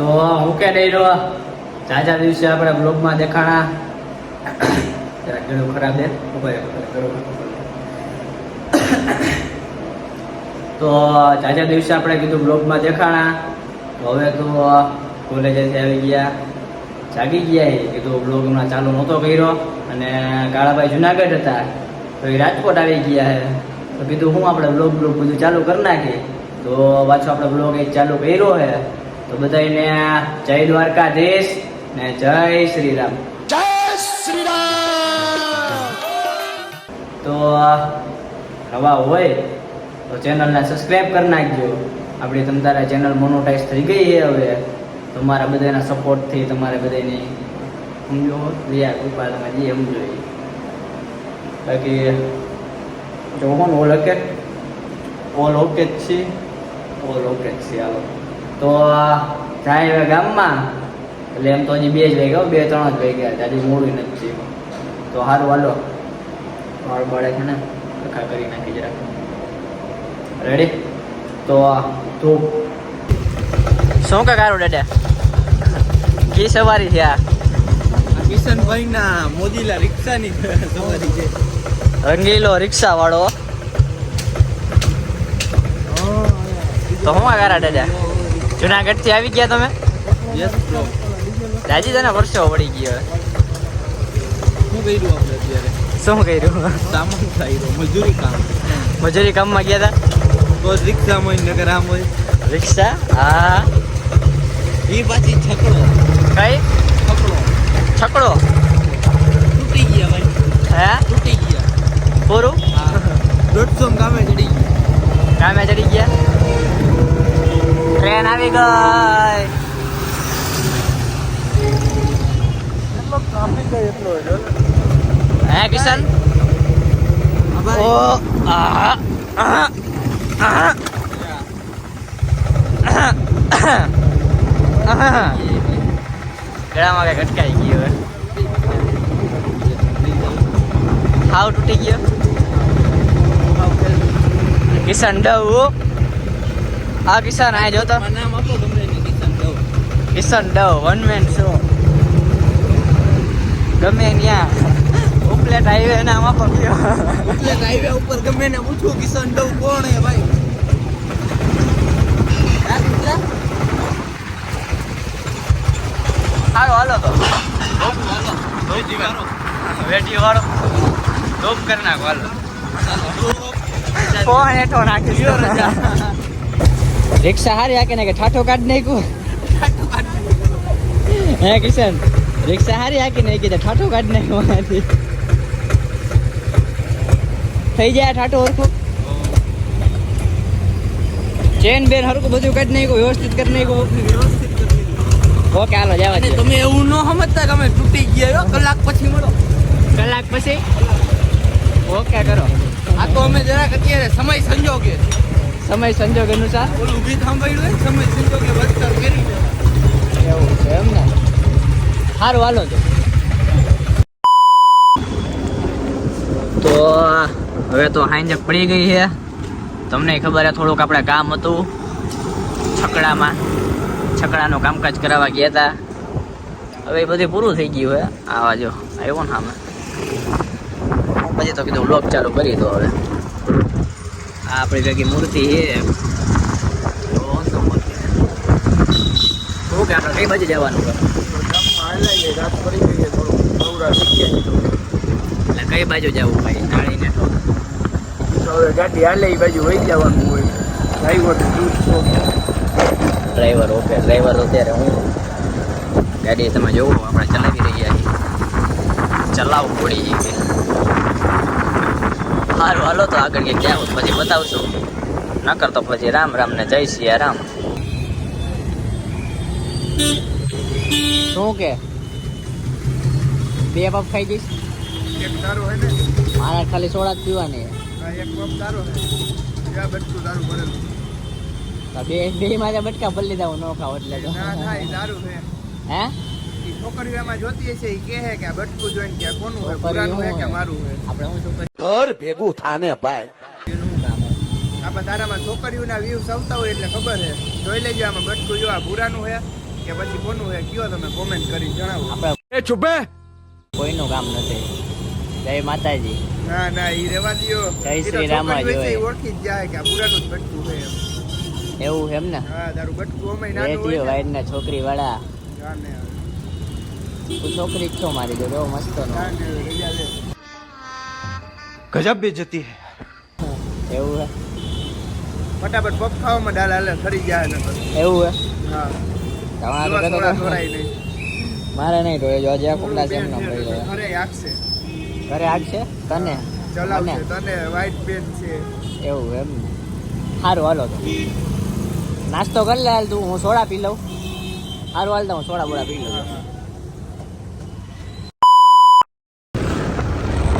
તો હું કે નહીં રહ્યો? ચાચા દિવસે આપણે બ્લોગમાં દેખાણા. જરા ગળું ખરાબ ખરાબ. તો ચાચા દિવસે આપણે કીધું બ્લોગમાં દેખાણા. તો હવે તો કોલેજેથી આવી ગયા. જાગી ગયા એ. કીધું બ્લોગ હમણાં ચાલુ નહોતો કર્યો. અને કાળાભાઈ જુનાગઢ હતા. તો એ રાજકોટ આવી ગયા છે તો કીધું હું આપણે બ્લોગ બ્લોગ બધું ચાલુ કરી નાખીએ. તો પાછો આપણે બ્લોગ એક ચાલુ કર્યો છે તો બધાને જય દ્વારકાધીશ ને જય શ્રી રામ જય શ્રી રામ તો હવા હોય તો ચેનલને સબસ્ક્રાઈબ કરી નાખજો. આપણી તમ તારા ચેનલ મોનોટાઈઝ થઈ ગઈ છે હવે. તમારા બધાના સપોર્ટથી તમારે બધાની સમજો. રિયા કૃપા તમે જે સમજો બાકી જો કોણ ઓલ ઓકે? ઓલ ઓકે જ છે? ઓલ ઓકે જ છે હાલો. તો જાય હવે ગામમાં. એટલે એમ તો હજી બે જ વાગ્યા બે ત્રણ જ વાગ્યા. હજી મોડું નથી તો સારું હાલો. વાળ બળે છે ને સરખા કરી નાખી જરાક. રેડી તો ધૂપ. શું કે કારું દાદા? કી સવારી છે આ? કિશનભાઈ ના મોદીલા રિક્ષાની સવારી છે. રંગીલો રિક્ષા વાળો તો હું કારા દાદા? જુનાગઢથી આવી ગયા તમે? યસ બ્રો દાજી તને વર્ષો પડી ગયો શું કર્યું આપણે અત્યારે? શું કર્યું? સામાન ખાઈ મજૂરી કામ. મજૂરી કામમાં ગયા હતા તો જ રિક્ષામાં હોય નગર આમ હોય. રિક્ષા? હા. એ પાછી છકડો. કઈ? છકડો. છકડો? તૂટી ગયા ભાઈ. હે? તૂટી ગયા. પૂરું હા. દોઢસો કામે ચડી ગયા. કામે ચડી ગયા? ટ્રેન આવી ગઈ. હે કિશન? ઓ આ આ આ ગળામાં કઈ અટકાઈ ગયો હાવ તૂટી ગયો. કિશન ડવ આ કિશન આ જોતો? કિશન ડવ વન મેન શો ગમે ત્યાં ઉપલેટ હાઈવે નામ આપો એટલે હાઈવે ઉપર ગમે ને પૂછું કિશન ડવ કોણ હે ભાઈ? હાલો તો વેટી વાળો. ધૂપ કરી નાખો હાલો. ફોન નાખીશ. રિક્ષા હારી હાકે ને કે ઠાઠો કાઢ નાખ્યું. હે કિશન? રિક્ષા હારી હાકી ને કીધે ઠાઠો કાઢ નાખ્યું થઈ જાય ઠાઠો હરખું? ચેન બેન હરખું બધું કાઢ નાખ્યું વ્યવસ્થિત કરી નાખ્યું. વ્યવસ્થિત ઓકે હાલો જવા દે તમે એવું ન સમજતા કે અમે તૂટી ગયા કલાક પછી મળો. કલાક પછી? ઓકે કરો. આ તો અમે જરાક અત્યારે સમય સંજોગે સમય સંજોગ અનુસાર. ઊભી સાંભળ્યું હોય સમય સંજોગે વસ્તર કરી. એવું છે એમ ને. સારું હાલો તો. તો હવે તો હાંજે પડી ગઈ છે. તમને ખબર છે થોડુંક આપણે કામ હતું. છકડામાં. છકડાનું કામકાજ કરાવવા ગયા હતા. હવે એ બધું પૂરું થઈ ગયું હે આવા જો આવ્યો ને સામે. પછી તો કીધું લોક ચાલુ કરી દો હવે. આપણી ભેગી મૂર્તિ છે. જો તો મૂર્તિ. શું કે આપણે કઈ બાજુ જવાનું? એટલે કઈ બાજુ જવું ભાઈ? નાળીને તો. ગાડી હાલે એ બાજુ વહી જવાનું હોય ડ્રાઈવર ડ્રાઈવર ઓકે, ડ્રાઈવર અત્યારે હું. ગાડી તમે જોવો, આપણે ચલાવી રહ્યા છીએ. ચલાવવું પડી ગઈ સારું હાલો તો આગળ ક્યાંક હું? પછી બતાવશું. નકર તો પછી રામ રામ ને જય સિયા રામ. શું કે? બે પપ ખાઈ જઈશ? એક તારો હે ને? મારે ખાલી સોડા જ પીવાની બે બે મારે બટકા ભરી લીધા હું ન ખાવ એટલે હે? છોકરીઓ એમાં જોતી હશે ઈ કહે કે આ બટકું જોઈને કે કોનું હે પુરાનું હે કે મારું હે આપણે હું શું કરીએ ઘર ભેગું થાને ભાઈ. શું કામ તારામાં છોકરીઓના વ્યૂઝ આવતા હોય એટલે ખબર છે. જોઈ લેજો આમાં બટકું જો આ ભૂરાનું હે કે પછી કોનું હે કયો તમે કોમેન્ટ કરી જણાવો. આપણે એ કોઈનું કામ નથી. જય માતાજી. ના ના ઈ રેવા દ્યો. જય શ્રી રામા છોકરી હોય. ઓળખી જ જાય કે આ બુરાનું જ બટકું છે એવું એમ ને? હા તારું બટકું અમે નાનું હોય ના. છોકરી વાળા જાને છોકરી છો મારી જોડે એવો મસ્ત ગજબ બેજતી હે. એવું હે? ફટાફટ પગ ખાવામાં ડાલ હાલે ફરી જાય નકર. એવું હે? હા. તમારે તો થોડા નહીં. મારે નહીં રોય જો હજી કુકડા છે એમનો પડી ઘરે આખશે ઘરે આગશે તને? ચલાવશે. તને? વ્હાઈટ પેન છે. એવું એમ? સારું હાલો તો. નાસ્તો કરી લે હાલ તું હું સોડા પી લઉં. સારું હાલ તો હું સોડા બોડા પી લઉં હા, હા.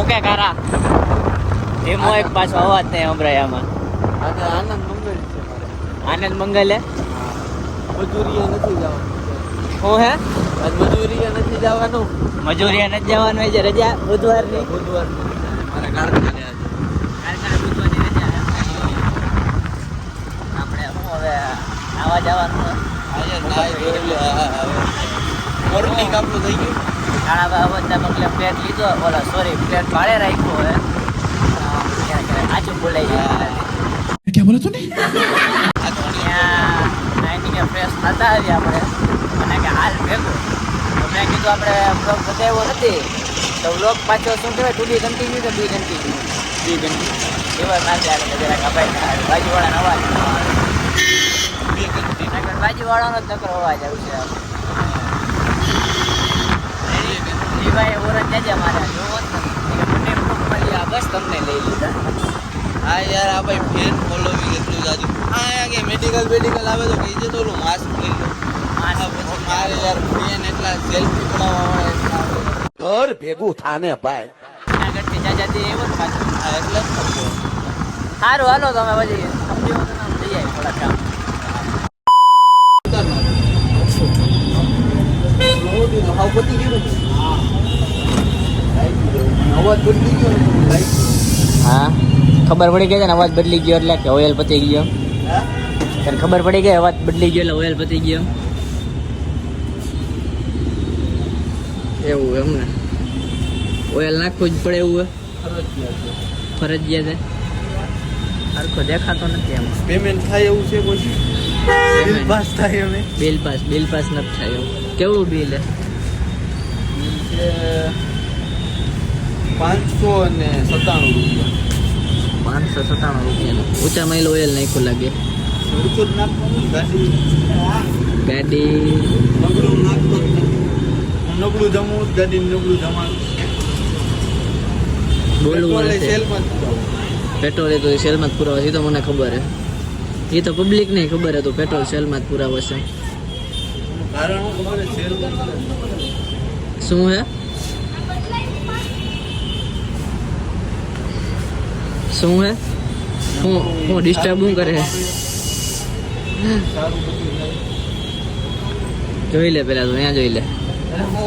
ઓકે કારા. એમો એક પાછો અવાજ નહીં સંભળાય આમાં આજે આનંદ મંગલ છે મારે. આનંદ હે. મજૂરીએ નથી જવાનું. શું હે? આજ મજૂરીએ નથી જવાનું. મજૂરી નથી જવાનું છે રજા બુધવારની? બુધવાર મારે કારખાને આજે. કારખાને બુધવારની રજા આપણે હવે આવા જવાનું? આજે નાઈ ધોઈ લે આપણું થઈ ગયું. ઘણા બાબતના પગલે પ્લેટ લીધો બોલો સોરી પ્લેટ ભાડે રાખ્યો હવે સાચું બોલાઈ જાય હાલ ભેગું તો મેં કીધું આપણે બ્લોગ નથી તો બ્લોગ પાછો શું કહેવાય to be continue be continue be continue એવા ના કે જરાક બાજુવાળાનો અવાજ બાજુવાળાનો જ નકરો અવાજ આવશે ભાઈ ઓરજ જોવો જ નથી. કે મને મળી આ બસ તમને લઈ લીધા. હા યાર આ ભાઈ ફેન ફોલોવિંગ એટલું જાજુ હા યાર કે મેડિકલ મેડિકલ આવે તો કહીજે તો ઓલું માસ્ક લઈ લો. મારે યાર ફેન એટલા સેલ્ફી પડાવવા ઘર ભેગું થાને ભાઈ. આગળથી જાજાથી એવો જ પાછું. એટલે સારું હાલો તમે પછી સમજો જઈ જાય થોડા કામ? અવાજ બદલી ગયો. હા? ખબર પડી ગઈ છે ને અવાજ બદલી ગયો એટલે કે ઓઇલ પતી ગયો. હા? તને ખબર પડી ગઈ અવાજ બદલી ગયો એટલે ઓઇલ પતી ગયો? એવું એમ ને ઓઇલ નાખવું જ પડે એવું ફરજિયાત છે. ફરજિયાત છે સરખો દેખાતો નથી એમ. પેમેન્ટ થાય એવું છે કોઈ? બિલ પાસ થાય અમે બિલ પાસ બિલ પાસ નથી થાય એવું. કેવું બિલ હે? બિલ છે પાંચસો અને સત્તાણું રૂપિયા. પાંચસો સત્તાણું રૂપિયાનું ઊંચા માઇલ ઓઇલ નાખ્યું લાગે. ઓછું નાખવાનું ગાડી ગાડી. નબળું નાખતો નબળું જમું ગાડી નબળું જમાડું. સેલમાં પેટ્રોલ એ તો. સેલમાં જ પુરાવે. છે એ તો મને ખબર હે એ તો પબ્લિક નહીં ખબર હતું પેટ્રોલ સેલમાં જ પુરાવશે છે. શું હે? શું હે? હું હું ડિસ્ટર્બ હું કરે. જોઈ લે પેલા તો અહીંયા જોઈ લે.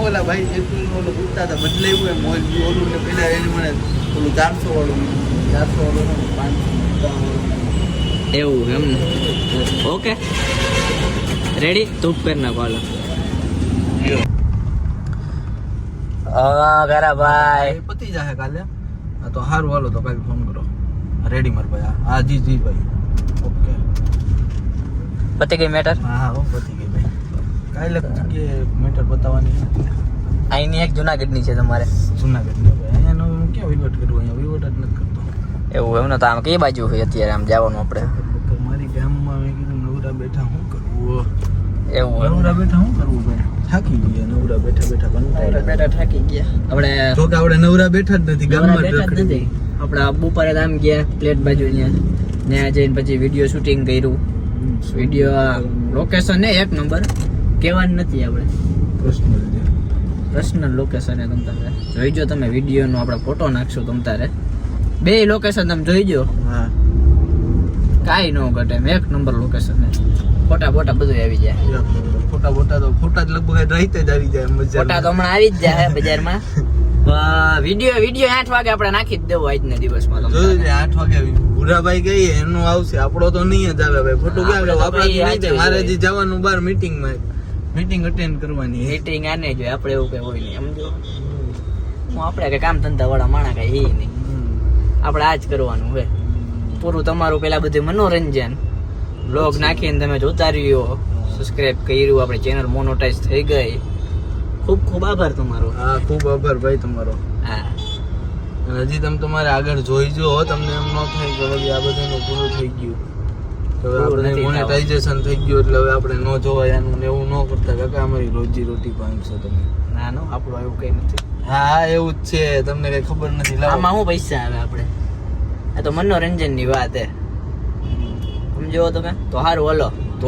ઓલા ભાઈ ઓલું પૂછતા હતા બદલાયું એમ ઓલું ને પેલા એને મને ઓલું ચારસો વાળું ચારસો વાળું પાંચસો એવું એમ ને? ઓકે. રેડી તું કરી નાખો હાલો. હા ભાઈ. પતી જશે કાલે. તો સારું હાલો તો કાલે ફોન કરો. રેડી માર ભાઈ. હા, જી જી ભાઈ. ઓકે પતી ગઈ મેટર હા હા પતી ગઈ ભાઈ. કાલે કે મેટર બતાવવાની? અહીંની એક જુનાગઢની છે તમારે. જુનાગઢ ને ભાઈ. અહીંયા હું ક્યાં વિવટ કરું? અહીંયા વિવટ જ નથી કરતો. એવું એમ ને તો આમ કઈ બાજુ હોય અત્યારે આમ જવાનું આપણે? તો મારી ગામમાં મેં કીધું નવરા બેઠા હું કરવું એવું નવરા બેઠા હું કરવું ભાઈ? થાકી ગયા નવરા બેઠા બેઠા કંટાળ્યા બેટા થાકી ગયા. આપણે તો કે આપણે નવરા બેઠા જ નથી ગામમાં જ બેઠા નથી. આપણે બપોરે પર આમ ગયા પ્લેટ બાજુ ત્યાં ત્યાં જઈને પછી વીડિયો શૂટિંગ કર્યું. વીડિયો લોકેશન ને એક નંબર કહેવાનું નથી આપણે. પર્સનલ પર્સનલ લોકેશન એ તમતારે જોઈજો તમે વિડીયોનો આપણે ફોટો નાખશું તમ તારે બે લોકેશન તમે જોઈજો. હા. કાંઈ ન ઘટે એક નંબર લોકેશન ફોટા ફોટા બધું આવી જાય. ફોટા ફોટા તો ફોટા જ લગભગ રાઈતે જ આવી જાય મજા ફોટા તો હમણાં આવી જ જાય બજારમાં. વીડિયો વિડિયો આઠ વાગે આપણે નાખી જ દેવો આજના દિવસમાં જોયું. છે આઠ વાગે. ભૂરાભાઈ ગઈ એનું આવશે. આપણો તો નહીં જ આવે ભાઈ. ફોટો ક્યાં આપણે મારે જે જવાનું બાર મીટિંગમાં. મીટિંગ અટેન્ડ કરવાની મીટિંગ આને જોઈએ આપણે એવું કઈ હોય નહીં. સમજો હું આપણે કે કામ ધંધા વાળા માણા કઈ એ નહીં. આપણે આ જ કરવાનું હોય પૂરું તમારું પેલા બધું મનોરંજન. બ્લોગ નાખીને તમે જોતા રહ્યો. સબસ્ક્રાઇબ કર્યું આપણે ચેનલ મોનોટાઈઝ થઈ ગઈ. ખૂબ ખૂબ આભાર તમારો. હા ખૂબ આભાર ભાઈ તમારો. હા. અને હજી તમે તમારે આગળ જોઈ જો તમને એમ ન થાય કે હવે આ બધાનું પૂરું થઈ ગયું. હવે આપણે મોનેટાઇઝેશન થઈ ગયું એટલે હવે આપણે ન જોવાય આનું ને એવું ન કરતા. કાકા અમારી રોજી રોટી ભાંગશો તમે. ના નો આપણું એવું કંઈ નથી. હા એવું જ છે. તમને કંઈ ખબર નથી આમાં શું પૈસા આવે આપણે? આ તો મનોરંજનની વાત હે. સમજો તમે. તો હારું હલો. તો